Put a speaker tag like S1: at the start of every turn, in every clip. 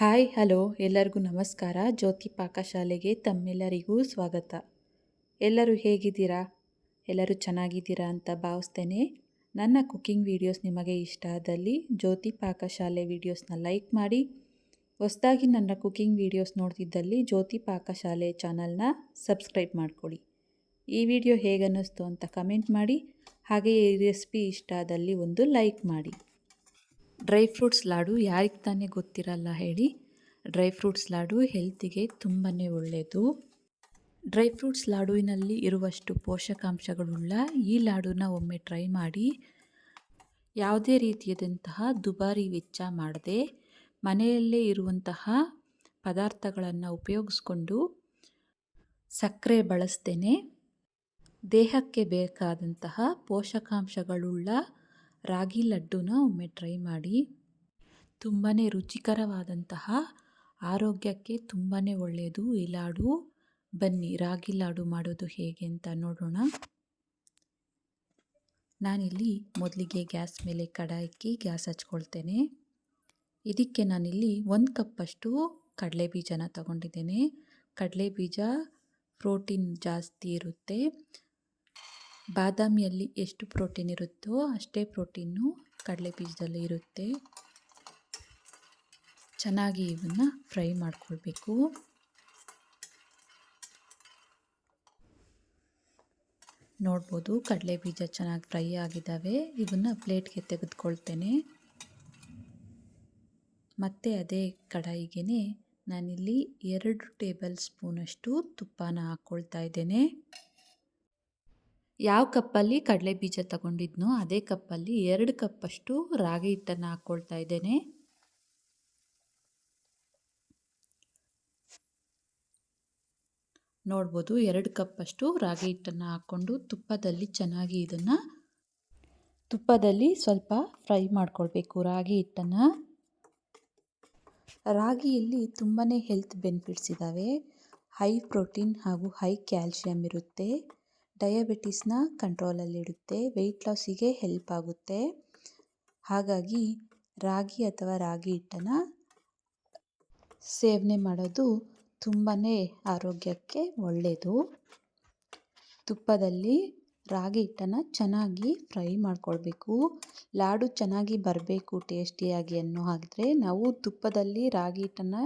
S1: Hi, hello, ಎಲ್ಲರಿಗೂ ನಮಸ್ಕಾರ. ಜ್ಯೋತಿ ಪಾಕಶಾಲೆಗೆ ತಮ್ಮೆಲ್ಲರಿಗೂ ಸ್ವಾಗತ. ಎಲ್ಲರೂ ಹೇಗಿದ್ದೀರಾ? ಎಲ್ಲರೂ ಚೆನ್ನಾಗಿದ್ದೀರಾ ಅಂತ ಭಾವಿಸ್ತೇನೆ. ನನ್ನ ಕುಕ್ಕಿಂಗ್ ವೀಡಿಯೋಸ್ ನಿಮಗೆ ಇಷ್ಟ ಆದಲ್ಲಿ ಜ್ಯೋತಿ ಪಾಕಶಾಲೆ ವೀಡಿಯೋಸ್ನ ಲೈಕ್ ಮಾಡಿ. ಹೊಸದಾಗಿ ನನ್ನ ಕುಕ್ಕಿಂಗ್ ವೀಡಿಯೋಸ್ ನೋಡ್ತಿದ್ದಲ್ಲಿ ಜ್ಯೋತಿ ಪಾಕಶಾಲೆ ಚಾನಲ್ನ ಸಬ್ಸ್ಕ್ರೈಬ್ ಮಾಡ್ಕೊಳ್ಳಿ. ಈ ವಿಡಿಯೋ ಹೇಗನ್ನಿಸ್ತು ಅಂತ ಕಮೆಂಟ್ ಮಾಡಿ. ಹಾಗೆಯೇ ಈ ರೆಸಿಪಿ ಇಷ್ಟ ಆದಲ್ಲಿ ಒಂದು ಲೈಕ್ ಮಾಡಿ. ಡ್ರೈ ಫ್ರೂಟ್ಸ್ ಲಾಡು ಯಾರಿಗೆ ತಾನೇ ಗೊತ್ತಿರಲ್ಲ ಹೇಳಿ. ಡ್ರೈ ಫ್ರೂಟ್ಸ್ ಲಾಡು ಹೆಲ್ತಿಗೆ ತುಂಬಾ ಒಳ್ಳೆಯದು ಡ್ರೈ ಫ್ರೂಟ್ಸ್ ಲಾಡುವಿನಲ್ಲಿ ಇರುವಷ್ಟು ಪೋಷಕಾಂಶಗಳುಳ್ಳ ಈ ಲಾಡುನ ಒಮ್ಮೆ ಟ್ರೈ ಮಾಡಿ. ಯಾವುದೇ ರೀತಿಯಾದಂತಹ ದುಬಾರಿ ವೆಚ್ಚ ಮಾಡದೆ ಮನೆಯಲ್ಲೇ ಇರುವಂತಹ ಪದಾರ್ಥಗಳನ್ನು ಉಪಯೋಗಿಸ್ಕೊಂಡು ಸಕ್ಕರೆ ಬಳಸ್ತೇನೆ. ದೇಹಕ್ಕೆ ಬೇಕಾದಂತಹ ಪೋಷಕಾಂಶಗಳುಳ್ಳ ರಾಗಿ ಲಡ್ಡುನ ಒಮ್ಮೆ ಟ್ರೈ ಮಾಡಿ. ತುಂಬಾ ರುಚಿಕರವಾದಂತಹ, ಆರೋಗ್ಯಕ್ಕೆ ತುಂಬಾ ಒಳ್ಳೆಯದು ಈ ಲಾಡು, ಬನ್ನಿ, ರಾಗಿ ಲಾಡು ಮಾಡೋದು ಹೇಗೆ ಅಂತ ನೋಡೋಣ. ನಾನಿಲ್ಲಿ ಮೊದಲಿಗೆ ಗ್ಯಾಸ್ ಮೇಲೆ ಕಡಾಯಿಕ್ಕಿ ಗ್ಯಾಸ್ ಹಚ್ಕೊಳ್ತೇನೆ. ಇದಕ್ಕೆ ನಾನಿಲ್ಲಿ ಒಂದು ಕಪ್ಪಷ್ಟು ಕಡಲೆ ಬೀಜನ ತಗೊಂಡಿದ್ದೇನೆ. ಕಡಲೆ ಬೀಜ ಪ್ರೋಟೀನ್ ಜಾಸ್ತಿ ಇರುತ್ತೆ. ಬಾದಾಮಿಯಲ್ಲಿ ಎಷ್ಟು ಪ್ರೋಟೀನ್ ಇರುತ್ತೋ ಅಷ್ಟೇ ಪ್ರೋಟೀನು ಕಡಲೆ ಬೀಜದಲ್ಲಿ ಇರುತ್ತೆ. ಚೆನ್ನಾಗಿ ಇವನ್ನ ಫ್ರೈ ಮಾಡ್ಕೊಳ್ಬೇಕು. ನೋಡ್ಬೋದು ಕಡಲೆ ಬೀಜ ಚೆನ್ನಾಗಿ ಫ್ರೈ ಆಗಿದ್ದಾವೆ. ಇವನ್ನ ಪ್ಲೇಟ್ಗೆ ತೆಗೆದುಕೊಳ್ತೇನೆ. ಮತ್ತು ಅದೇ ಕಡಾಯಿಗೆ ನಾನಿಲ್ಲಿ ಎರಡು ಟೇಬಲ್ ಸ್ಪೂನಷ್ಟು ತುಪ್ಪನ ಹಾಕ್ಕೊಳ್ತಾ ಇದ್ದೇನೆ. ಯಾವ ಕಪ್ಪಲ್ಲಿ ಕಡಲೆ ಬೀಜ ತಗೊಂಡಿದ್ನೋ ಅದೇ ಕಪ್ಪಲ್ಲಿ ಎರಡು ಕಪ್ಪಷ್ಟು ರಾಗಿ ಹಿಟ್ಟನ್ನು ಹಾಕ್ಕೊಳ್ತಾ ಇದ್ದೇನೆ. ನೋಡ್ಬೋದು ಎರಡು ಕಪ್ಪಷ್ಟು ರಾಗಿ ಹಿಟ್ಟನ್ನು ಹಾಕ್ಕೊಂಡು ತುಪ್ಪದಲ್ಲಿ ಚೆನ್ನಾಗಿ ಇದನ್ನು ತುಪ್ಪದಲ್ಲಿ ಸ್ವಲ್ಪ ಫ್ರೈ ಮಾಡ್ಕೊಳ್ಬೇಕು ರಾಗಿ ಹಿಟ್ಟನ್ನು. ರಾಗಿಯಲ್ಲಿ ತುಂಬಾ ಹೆಲ್ತ್ ಬೆನಿಫಿಟ್ಸ್ ಇದ್ದಾವೆ ಹೈ ಪ್ರೋಟೀನ್ ಹಾಗೂ ಹೈ ಕ್ಯಾಲ್ಶಿಯಮ್ ಇರುತ್ತೆ. ಡಯಾಬಿಟಿಸ್ನ ಕಂಟ್ರೋಲಲ್ಲಿಡುತ್ತೆ, ವೆಯ್ಟ್ ಲಾಸಿಗೆ ಹೆಲ್ಪ್ ಆಗುತ್ತೆ. ಹಾಗಾಗಿ ರಾಗಿ ಅಥವಾ ರಾಗಿ ಹಿಟ್ಟನ್ನು ಸೇವನೆ ಮಾಡೋದು ತುಂಬಾ ಆರೋಗ್ಯಕ್ಕೆ ಒಳ್ಳೆಯದು ತುಪ್ಪದಲ್ಲಿ ರಾಗಿ ಹಿಟ್ಟನ್ನು ಚೆನ್ನಾಗಿ ಫ್ರೈ ಮಾಡ್ಕೊಳ್ಬೇಕು. ಲಾಡು ಚೆನ್ನಾಗಿ ಬರಬೇಕು ಟೇಸ್ಟಿಯಾಗಿ ಅನ್ನೋ ಹಾಗಿದ್ರೆ ನಾವು ತುಪ್ಪದಲ್ಲಿ ರಾಗಿ ಹಿಟ್ಟನ್ನು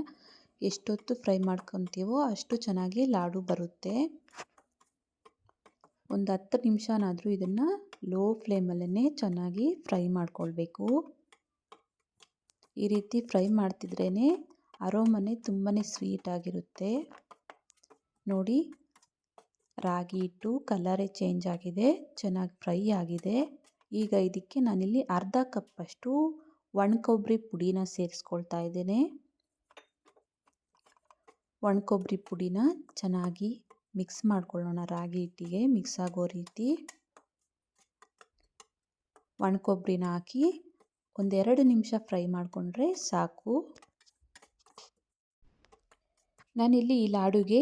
S1: ಎಷ್ಟೊತ್ತು ಫ್ರೈ ಮಾಡ್ಕೊತೀವೋ ಅಷ್ಟು ಚೆನ್ನಾಗಿ ಲಾಡು ಬರುತ್ತೆ. ಒಂದು ಹತ್ತು ನಿಮಿಷನಾದರೂ ಇದನ್ನು ಲೋ ಫ್ಲೇಮಲ್ಲೇ ಚೆನ್ನಾಗಿ ಫ್ರೈ ಮಾಡ್ಕೊಳ್ಬೇಕು. ಈ ರೀತಿ ಫ್ರೈ ಮಾಡ್ತಿದ್ರೇ ಅರೋಮನೆ ತುಂಬಾ ಸ್ವೀಟಾಗಿರುತ್ತೆ ನೋಡಿ, ರಾಗಿ ಹಿಟ್ಟು ಕಲರೇ ಚೇಂಜ್ ಆಗಿದೆ, ಚೆನ್ನಾಗಿ ಫ್ರೈ ಆಗಿದೆ. ಈಗ ಇದಕ್ಕೆ ನಾನಿಲ್ಲಿ ಅರ್ಧ ಕಪ್ಪಷ್ಟು ಒಣ ಕೊಬ್ಬರಿ ಪುಡಿನ ಸೇರಿಸ್ಕೊಳ್ತಾ ಇದ್ದೇನೆ. ಒಣ ಕೊಬ್ಬರಿ ಪುಡಿನ ಚೆನ್ನಾಗಿ ಮಿಕ್ಸ್ ಮಾಡ್ಕೊಳ್ಳೋಣ ರಾಗಿ ಹಿಟ್ಟಿಗೆ ಮಿಕ್ಸ್ ಆಗೋ ರೀತಿ. ಒಣ ಕೊಬ್ಬರಿನ ಹಾಕಿ ಒಂದೆರಡು ನಿಮಿಷ ಫ್ರೈ ಮಾಡಿಕೊಂಡ್ರೆ ಸಾಕು. ನಾನಿಲ್ಲಿ ಈ ಲಾಡುಗೆ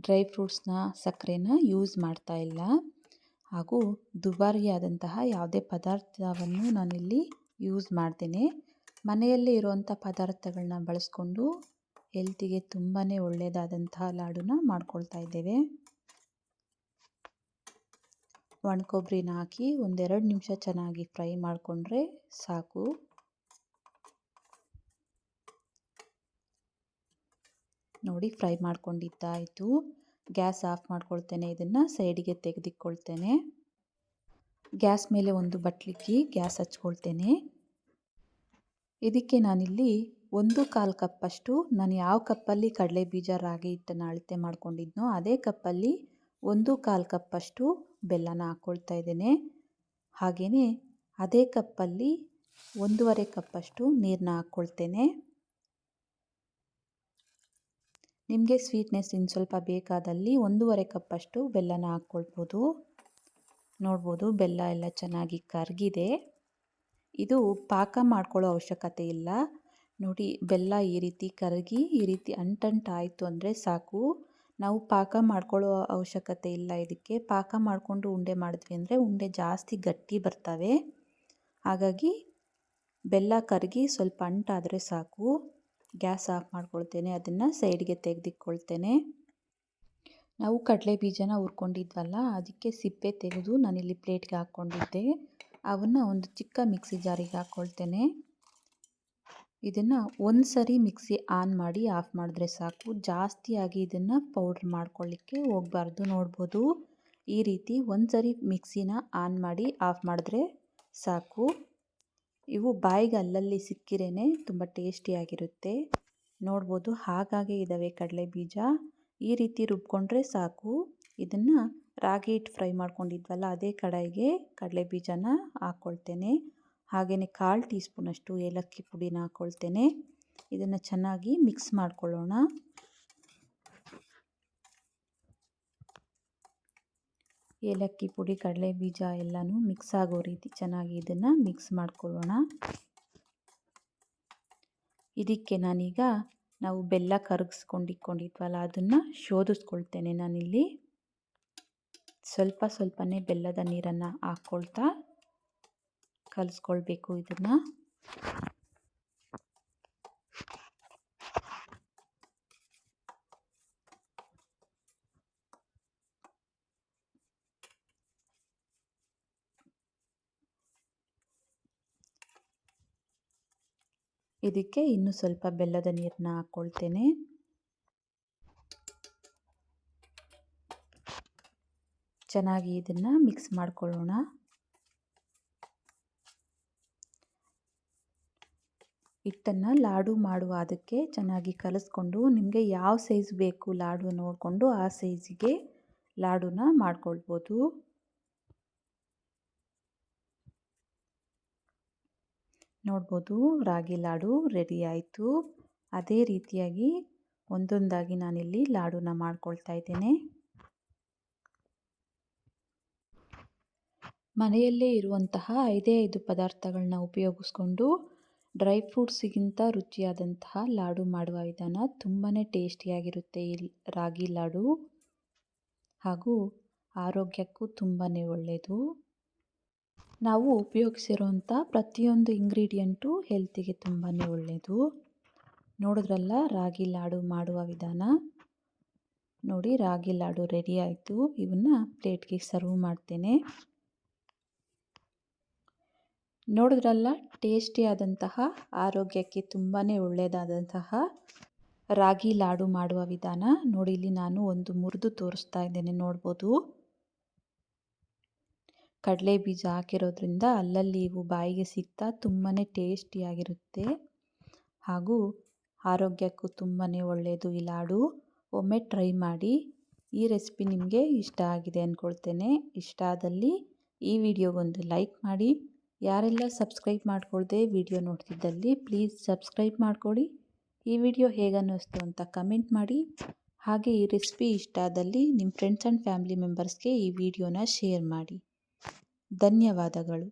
S1: ಡ್ರೈ ಫ್ರೂಟ್ಸ್ನ ಸಕ್ಕರೆನ ಯೂಸ್ ಮಾಡ್ತಾ ಇಲ್ಲ. ಹಾಗೂ ದುಬಾರಿಯಾದಂತಹ ಯಾವುದೇ ಪದಾರ್ಥವನ್ನು ನಾನಿಲ್ಲಿ ಯೂಸ್ ಮಾಡ್ತೇನೆ. ಮನೆಯಲ್ಲೇ ಇರುವಂಥ ಪದಾರ್ಥಗಳನ್ನ ಬಳಸ್ಕೊಂಡು ಹೆಲ್ತಿಗೆ ತುಂಬಾ ಒಳ್ಳೆಯದಾದಂತಹ ಲಾಡುನ ಮಾಡ್ಕೊಳ್ತಾ ಇದ್ದೇವೆ. ಒಣ ಕೊಬ್ಬರಿನ ಹಾಕಿ ಒಂದೆರಡು ನಿಮಿಷ ಚೆನ್ನಾಗಿ ಫ್ರೈ ಮಾಡಿಕೊಂಡ್ರೆ ಸಾಕು. ನೋಡಿ ಫ್ರೈ ಮಾಡ್ಕೊಂಡಿದ್ದಾಯಿತು. ಗ್ಯಾಸ್ ಆಫ್ ಮಾಡ್ಕೊಳ್ತೇನೆ ಇದನ್ನು, ಸೈಡಿಗೆ ತೆಗೆದಿಕ್ಕೊಳ್ತೇನೆ ಗ್ಯಾಸ್ ಮೇಲೆ ಒಂದು ಬಟ್ಲಿಕ್ಕಿ ಗ್ಯಾಸ್ ಹಚ್ಕೊಳ್ತೇನೆ. ಇದಕ್ಕೆ ನಾನಿಲ್ಲಿ ಒಂದು ಕಾಲು ಕಪ್ಪಷ್ಟು ನಾನು ಯಾವ ಕಪ್ಪಲ್ಲಿ ಕಡಲೆ ಬೀಜ ರಾಗಿ ಹಿಟ್ಟನ್ನು ಅಳತೆ ಮಾಡ್ಕೊಂಡಿದ್ನೋ ಅದೇ ಕಪ್ಪಲ್ಲಿ ಒಂದು ಕಾಲು ಕಪ್ಪಷ್ಟು ಬೆಲ್ಲನ ಹಾಕ್ಕೊಳ್ತಾ ಇದ್ದೇನೆ. ಹಾಗೆಯೇ ಅದೇ ಕಪ್ಪಲ್ಲಿ ಒಂದೂವರೆ ಕಪ್ಪಷ್ಟು ನೀರನ್ನ ಹಾಕ್ಕೊಳ್ತೇನೆ ನಿಮಗೆ ಸ್ವೀಟ್ನೆಸ್ ಇನ್ನು ಸ್ವಲ್ಪ ಬೇಕಾದಲ್ಲಿ ಒಂದೂವರೆ ಕಪ್ಪಷ್ಟು ಬೆಲ್ಲನ ಹಾಕ್ಕೊಳ್ಬೋದು ನೋಡ್ಬೋದು ಬೆಲ್ಲ ಎಲ್ಲ ಚೆನ್ನಾಗಿ ಕರಗಿದೆ. ಇದು ಪಾಕ ಮಾಡ್ಕೊಳ್ಳೋ ಅವಶ್ಯಕತೆ ಇಲ್ಲ. ನೋಡಿ, ಬೆಲ್ಲ ಈ ರೀತಿ ಕರಗಿ, ಈ ರೀತಿ ಅಂಟಂಟಾಯಿತು ಅಂದರೆ ಸಾಕು. ನಾವು ಪಾಕ ಮಾಡ್ಕೊಳ್ಳೋ ಅವಶ್ಯಕತೆ ಇಲ್ಲ ಇದಕ್ಕೆ. ಪಾಕ ಮಾಡಿಕೊಂಡು ಉಂಡೆ ಮಾಡಿದ್ವಿ ಅಂದರೆ ಉಂಡೆ ಜಾಸ್ತಿ ಗಟ್ಟಿ ಬರ್ತವೆ. ಹಾಗಾಗಿ ಬೆಲ್ಲ ಕರಗಿ ಸ್ವಲ್ಪ ಅಂಟಾದರೆ ಸಾಕು. ಗ್ಯಾಸ್ ಆಫ್ ಮಾಡ್ಕೊಳ್ತೇನೆ, ಅದನ್ನು ಸೈಡ್ಗೆ ತೆಗೆದಿಕ್ಕೊಳ್ತೇನೆ. ನಾವು ಕಡಲೆ ಬೀಜನ ಹುರ್ಕೊಂಡಿದ್ವಲ್ಲ, ಅದಕ್ಕೆ ಸಿಪ್ಪೆ ತೆಗೆದು ನಾನಿಲ್ಲಿ ಪ್ಲೇಟ್ಗೆ ಹಾಕ್ಕೊಂಡಿದ್ದೆ. ಅವನ್ನು ಒಂದು ಚಿಕ್ಕ ಮಿಕ್ಸಿ ಜಾರಿಗೆ ಹಾಕ್ಕೊಳ್ತೇನೆ. ಇದನ್ನು ಒಂದು ಸರಿ ಮಿಕ್ಸಿ ಆನ್ ಮಾಡಿ ಆಫ್ ಮಾಡಿದ್ರೆ ಸಾಕು. ಜಾಸ್ತಿಯಾಗಿ ಇದನ್ನು ಪೌಡ್ರ್ ಮಾಡ್ಕೊಳ್ಳಿಕ್ಕೆ ಹೋಗಬಾರ್ದು. ನೋಡ್ಬೋದು? ಈ ರೀತಿ ಒಂದು ಸರಿ ಮಿಕ್ಸಿನ ಆನ್ ಮಾಡಿ ಆಫ್ ಮಾಡಿದ್ರೆ ಸಾಕು. ಇವು ಬಾಯಿಗೆ ಅಲ್ಲಲ್ಲಿ ಸಿಕ್ಕಿರೇ ತುಂಬ ಟೇಸ್ಟಿಯಾಗಿರುತ್ತೆ. ನೋಡ್ಬೋದು ಹಾಗಾಗೆ ಇದ್ದಾವೆ ಕಡಲೆ ಬೀಜ ಈ ರೀತಿ ರುಬ್ಕೊಂಡ್ರೆ ಸಾಕು. ಇದನ್ನು ರಾಗಿ ಹಿಟ್ಟು ಫ್ರೈ ಮಾಡ್ಕೊಂಡಿದ್ವಲ್ಲ, ಅದೇ ಕಡಾಯಿಗೆ ಕಡಲೆ ಬೀಜನ ಹಾಕ್ಕೊಳ್ತೇನೆ ಹಾಗೆಯೇ ಕಾಲು ಟೀ ಸ್ಪೂನಷ್ಟು ಏಲಕ್ಕಿ ಪುಡಿನ ಹಾಕ್ಕೊಳ್ತೇನೆ ಇದನ್ನು ಚೆನ್ನಾಗಿ ಮಿಕ್ಸ್ ಮಾಡ್ಕೊಳ್ಳೋಣ. ಏಲಕ್ಕಿ ಪುಡಿ, ಕಡಲೆ ಬೀಜ ಎಲ್ಲನೂ ಮಿಕ್ಸ್ ಆಗೋ ರೀತಿ ಚೆನ್ನಾಗಿ ಇದನ್ನು ಮಿಕ್ಸ್ ಮಾಡ್ಕೊಳ್ಳೋಣ. ಇದಕ್ಕೆ ನಾನೀಗ ನಾವು ಬೆಲ್ಲ ಕರಗಿಸ್ಕೊಂಡಿಟ್ಕೊಂಡಿದ್ವಲ್ಲ, ಅದನ್ನು ಶೋಧಿಸ್ಕೊಳ್ತೇನೆ ನಾನಿಲ್ಲಿ. ಸ್ವಲ್ಪ ಸ್ವಲ್ಪನೇ ಬೆಲ್ಲದ ನೀರನ್ನು ಹಾಕ್ಕೊಳ್ತಾ ಕಲಿಸ್ಕೊಳ್ಬೇಕು ಇದನ್ನು. ಇದಕ್ಕೆ ಇನ್ನು ಸ್ವಲ್ಪ ಬೆಲ್ಲದ ನೀರನ್ನ ಹಾಕ್ಕೊಳ್ತೇನೆ ಚೆನ್ನಾಗಿ ಇದನ್ನು ಮಿಕ್ಸ್ ಮಾಡ್ಕೊಳ್ಳೋಣ. ಹಿಟ್ಟನ್ನು ಲಾಡು ಮಾಡುವ ಅದಕ್ಕೆ ಚೆನ್ನಾಗಿ ಕಲಸ್ಕೊಂಡು ನಿಮಗೆ ಯಾವ ಸೈಜ್ ಬೇಕು ಲಾಡು ನೋಡಿಕೊಂಡು ಆ ಸೈಜಿಗೆ ಲಾಡುನ ಮಾಡ್ಕೊಳ್ಬೋದು. ನೋಡ್ಬೋದು ರಾಗಿ ಲಾಡು ರೆಡಿ ಆಯಿತು. ಅದೇ ರೀತಿಯಾಗಿ ಒಂದೊಂದಾಗಿ ನಾನಿಲ್ಲಿ ಲಾಡುನ ಮಾಡ್ಕೊಳ್ತಾ ಇದ್ದೇನೆ. ಮನೆಯಲ್ಲೇ ಇರುವಂತಹ ಐದೇ ಐದು ಪದಾರ್ಥಗಳನ್ನ ಉಪಯೋಗಿಸ್ಕೊಂಡು ಡ್ರೈ ಫ್ರೂಟ್ಸಿಗಿಂತ ರುಚಿಯಾದಂತಹ ಲಾಡು ಮಾಡುವ ವಿಧಾನ ತುಂಬಾ ಟೇಸ್ಟಿಯಾಗಿರುತ್ತೆ. ಈ ರಾಗಿ ಲಾಡು ಹಾಗೂ ಆರೋಗ್ಯಕ್ಕೂ ತುಂಬಾ ಒಳ್ಳೆಯದು ನಾವು ಉಪಯೋಗಿಸಿರುವಂಥ ಪ್ರತಿಯೊಂದು ಇಂಗ್ರೀಡಿಯೆಂಟು ಹೆಲ್ತಿಗೆ ತುಂಬಾ ಒಳ್ಳೆಯದು ನೋಡಿದ್ರಲ್ಲ, ರಾಗಿ ಲಾಡು ಮಾಡುವ ವಿಧಾನ? ನೋಡಿ, ರಾಗಿ ಲಾಡು ರೆಡಿ ಆಯಿತು. ಇವನ್ನ ಪ್ಲೇಟ್ಗೆ ಸರ್ವ್ ಮಾಡ್ತೇನೆ. ನೋಡಿದ್ರಲ್ಲ, ಟೇಸ್ಟಿಯಾದಂತಹ, ಆರೋಗ್ಯಕ್ಕೆ ತುಂಬಾ ಒಳ್ಳೆಯದಾದಂತಹ ರಾಗಿ ಲಾಡು ಮಾಡುವ ವಿಧಾನ. ನೋಡಿ, ಇಲ್ಲಿ ನಾನು ಒಂದು ಮುರಿದು ತೋರಿಸ್ತಾ ಇದ್ದೇನೆ, ನೋಡ್ಬೋದು. ಕಡಲೆ ಬೀಜ ಹಾಕಿರೋದ್ರಿಂದ ಅಲ್ಲಲ್ಲಿ ಇವು ಬಾಯಿಗೆ ಸಿಗ್ತಾ ತುಂಬಾ ಟೇಸ್ಟಿಯಾಗಿರುತ್ತೆ. ಹಾಗೂ ಆರೋಗ್ಯಕ್ಕೂ ತುಂಬಾ ಒಳ್ಳೆಯದು ಈ ಲಾಡು. ಒಮ್ಮೆ ಟ್ರೈ ಮಾಡಿ, ಈ ರೆಸಿಪಿ ನಿಮಗೆ ಇಷ್ಟ ಆಗಿದೆ ಅಂದ್ಕೊಳ್ತೇನೆ ಇಷ್ಟ ಆದಲ್ಲಿ ಈ ವಿಡಿಯೋಗೊಂದು ಲೈಕ್ ಮಾಡಿ. ಯಾರೆಲ್ಲ ಸಬ್ಸ್ಕ್ರೈಬ್ ಮಾಡ್ಕೊಳ್ಳದೆ ವಿಡಿಯೋ ನೋಡ್ತಿದ್ದಲ್ಲಿ ಪ್ಲೀಸ್ ಸಬ್ಸ್ಕ್ರೈಬ್ ಮಾಡ್ಕೊಳ್ಳಿ ಈ ವಿಡಿಯೋ ಹೇಗನ್ನಿಸ್ತು ಅಂತ ಕಮೆಂಟ್ ಮಾಡಿ. ಹಾಗೆ ಈ ರೆಸಿಪಿ ಇಷ್ಟ ಆದಲ್ಲಿ ನಿಮ್ಮ ಫ್ರೆಂಡ್ಸ್ ಆ್ಯಂಡ್ ಫ್ಯಾಮಿಲಿ ಮೆಂಬರ್ಸ್ಗೆ ಈ ವಿಡಿಯೋನ ಶೇರ್ ಮಾಡಿ. ಧನ್ಯವಾದಗಳು.